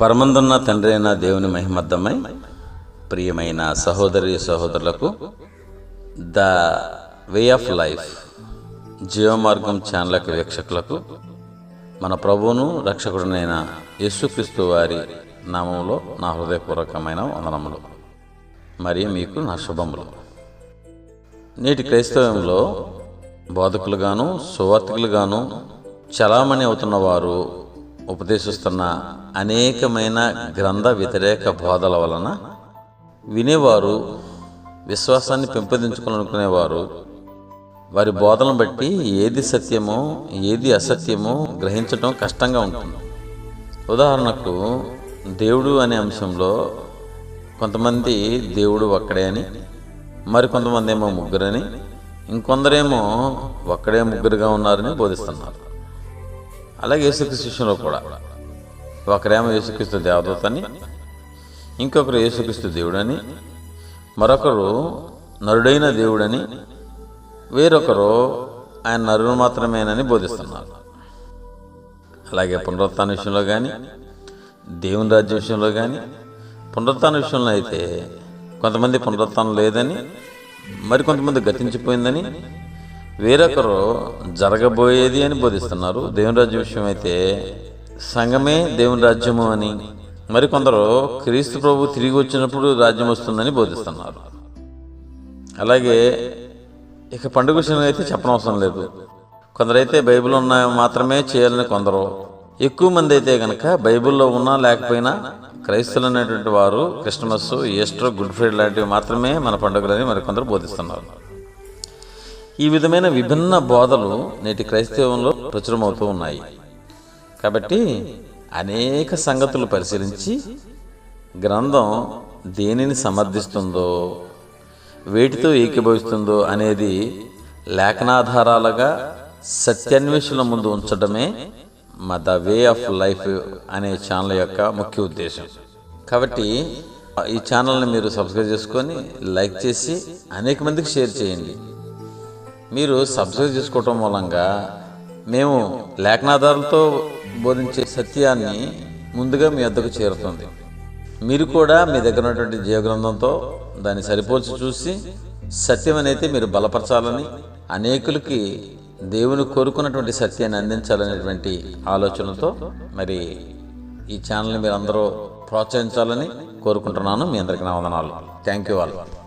పరమందున్న తండ్రి అయిన దేవుని మహిమద్దమై ప్రియమైన సహోదరి సహోదరులకు ద వే ఆఫ్ లైఫ్ జీవమార్గం ఛానల్ వీక్షకులకు మన ప్రభువును రక్షకుడునైన యేసుక్రీస్తు వారి నామంలో నా హృదయపూర్వకమైన వందనములు. మరియు మీకు నా శుభములు. నేటి క్రైస్తవంలో బోధకులుగాను సువార్తికులుగాను చలామణి అవుతున్న వారు ఉపదేశిస్తున్న అనేకమైన గ్రంథ వ్యతిరేక బోధల వలన వినేవారు విశ్వాసాన్ని పెంపొందించుకోవాలనుకునేవారు. వారి బోధలను బట్టి ఏది సత్యమో ఏది అసత్యమో గ్రహించడం కష్టంగా ఉంటుంది. ఉదాహరణకు దేవుడు అనే అంశంలో కొంతమంది దేవుడు ఒక్కడే అని మరికొంతమంది ఏమో ముగ్గురని ఇంకొందరేమో ఒక్కడే ముగ్గురుగా ఉన్నారని బోధిస్తున్నారు. అలాగే యేసుక్రీస్తు విషయంలో కూడా. ఒకరేమో యేసుక్రీస్తు దేవదూతని ఇంకొకరు యేసుక్రీస్తు దేవుడని మరొకరు నరుడైన దేవుడని వేరొకరు ఆయన నరుడు మాత్రమేనని బోధిస్తున్నారు. అలాగే పునరుత్థాన విషయంలో కానీ దేవుని రాజ్యం విషయంలో కానీ పునరుత్థాన విషయంలో అయితే కొంతమంది పునరుత్థానం లేదని మరి కొంతమంది గతించిపోయిందని వేరొకరు జరగబోయేది అని బోధిస్తున్నారు. దేవుని రాజ్యం విషయం అయితే సంఘమే దేవుని రాజ్యము అని. మరికొందరు క్రీస్తు ప్రభు తిరిగి వచ్చినప్పుడు రాజ్యం వస్తుందని బోధిస్తున్నారు. అలాగే ఇక పండుగ విషయంలో అయితే చెప్పనవసరం లేదు. కొందరైతే బైబిల్ ఉన్న మాత్రమే చేయాలని కొందరు. ఎక్కువ మంది అయితే కనుక బైబిల్లో ఉన్నా లేకపోయినా క్రైస్తులు అనేటువంటి వారు క్రిస్మస్ ఈస్టర్ గుడ్ ఫ్రైడే లాంటివి మాత్రమే మన పండుగలని మరి కొందరు బోధిస్తున్నారు. ఈ విధమైన విభిన్న బోధలు నేటి క్రైస్తవంలో ప్రచురమవుతూ ఉన్నాయి. కాబట్టి అనేక సంగతులు పరిశీలించి గ్రంథం దేనిని సమర్థిస్తుందో వేటితో ఏకీభవిస్తుందో అనేది లేఖనాధారాలుగా సత్యాన్వేషణ ముందు ఉంచడమే మా ద వే ఆఫ్ లైఫ్ అనే ఛానల్ యొక్క ముఖ్య ఉద్దేశం. కాబట్టి ఈ ఛానల్ని మీరు సబ్స్క్రైబ్ చేసుకొని లైక్ చేసి అనేక మందికి షేర్ చేయండి. మీరు సబ్స్క్రైబ్ చేసుకోవటం మూలంగా మేము లేఖనాధారులతో బోధించే సత్యాన్ని ముందుగా మీ వద్దకు చేరుతుంది. మీరు కూడా మీ దగ్గర ఉన్నటువంటి జీవగ్రంథంతో దాన్ని సరిపోల్చి చూసి సత్యం అనేది మీరు బలపరచాలని అనేకులకి దేవుని కోరుకున్నటువంటి సత్యాన్ని అందించాలనేటువంటి ఆలోచనతో మరి ఈ ఛానల్ని మీరు అందరూ ప్రోత్సహించాలని కోరుకుంటున్నాను. మీ అందరికీ నా వందనాలు. థ్యాంక్ యూ వాళ్ళు